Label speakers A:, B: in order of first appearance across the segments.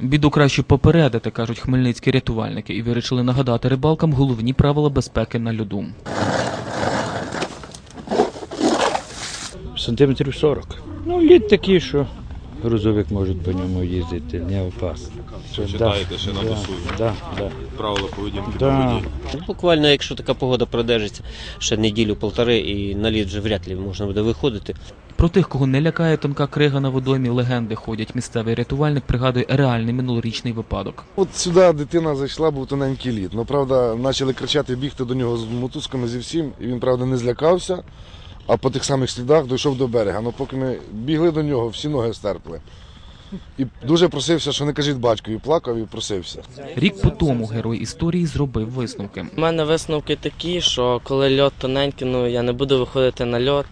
A: Біду краще попередити, кажуть хмельницькі рятувальники, і вирішили нагадати рибалкам головні правила безпеки на льоду.
B: Сантиметрів 40. Ну, лід такий, що грузовик може по ньому їздити, не опасно.
C: Що читаєте ще на
B: да, да, да.
C: Правила поведінки
B: Да.
C: воді.
D: Ну, Буквально, якщо така погода продержиться ще неділю-полтори, і на лід вже вряд ли можна буде виходити.
A: Про тих, кого не лякає тонка крига на водоймі, легенди ходять. Місцевий рятувальник пригадує реальний минулорічний випадок.
E: От сюди дитина зайшла, був тоненький лід. Ну, правда, почали кричати, бігти до нього з мотузками зі всім, і він, правда, не злякався, а по тих самих слідах дійшов до берега. Ну, поки ми бігли до нього, всі ноги стерпли. І дуже просився, що не кажіть батькові, плакав і просився.
A: Рік по тому герой історії зробив висновки.
F: У мене висновки такі, що коли льот тоненький, ну я не буду виходити на льот,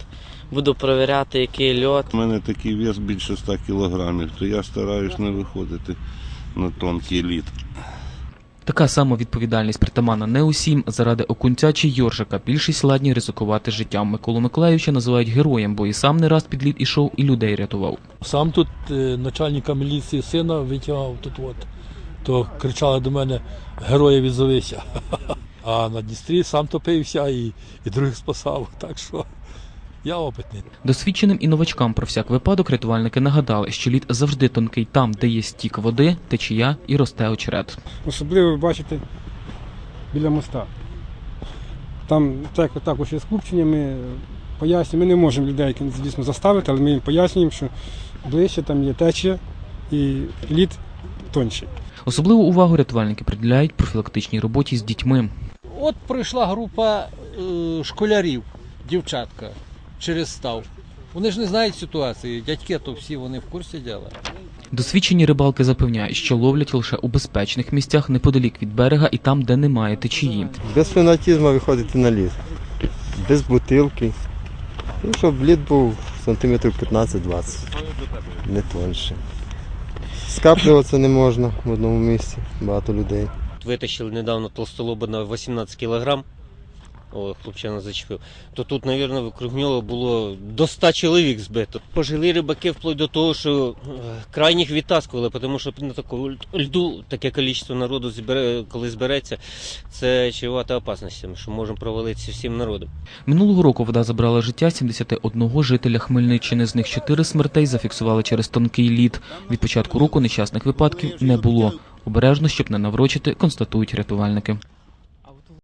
F: буду перевіряти, який льот.
G: У мене такий вес більше 100 кілограмів, то я стараюсь не виходити на тонкий лід.
A: Така сама відповідальність притаманна не усім. Заради окунця чи йоржика більшість ладні ризикувати життям. Миколу Миколаївича називають героєм, бо і сам не раз під лід ішов і людей рятував.
H: Сам тут е, начальника міліції сина витягав тут от. То кричали до мене героя відзовися. А на Дністрі сам топився і, і других спасав. Так що я опитний.
A: Досвідченим і новачкам про всяк випадок рятувальники нагадали, що лід завжди тонкий там, де є стік води, течія і росте очерет.
I: Особливо ви бачите біля моста. Там так, також є скупчення, ми пояснюємо, ми не можемо людей звісно заставити, але ми їм пояснюємо, що ближче там є течія і лід тонший.
A: Особливу увагу рятувальники приділяють профілактичній роботі з дітьми.
J: От прийшла група е, школярів, дівчатка, через став. Вони ж не знають ситуації. Дядьки то всі вони в курсі діла.
A: Досвідчені рибалки запевняють, що ловлять лише у безпечних місцях неподалік від берега і там, де немає течії.
K: Без фанатізму виходити на лід. Без бутилки. Ну, щоб лід був сантиметрів 15-20. Не тонше. Скаплюватися не можна в одному місці, багато людей.
D: Витащили недавно толстолоба на 18 кілограм. О, хлопчина зачепив. То тут, мабуть, нього було до 100 чоловік збито. Пожили рибаки вплоть до того, що е, крайніх відтаскували, тому що на такому льду таке кількість народу збере, коли збереться, це чревато опасностями, що можемо провалитися всім народом.
A: Минулого року вода забрала життя 71 жителя Хмельниччини. З них 4 смертей зафіксували через тонкий лід. Від початку року нещасних випадків не було. Обережно, щоб не наврочити, констатують рятувальники.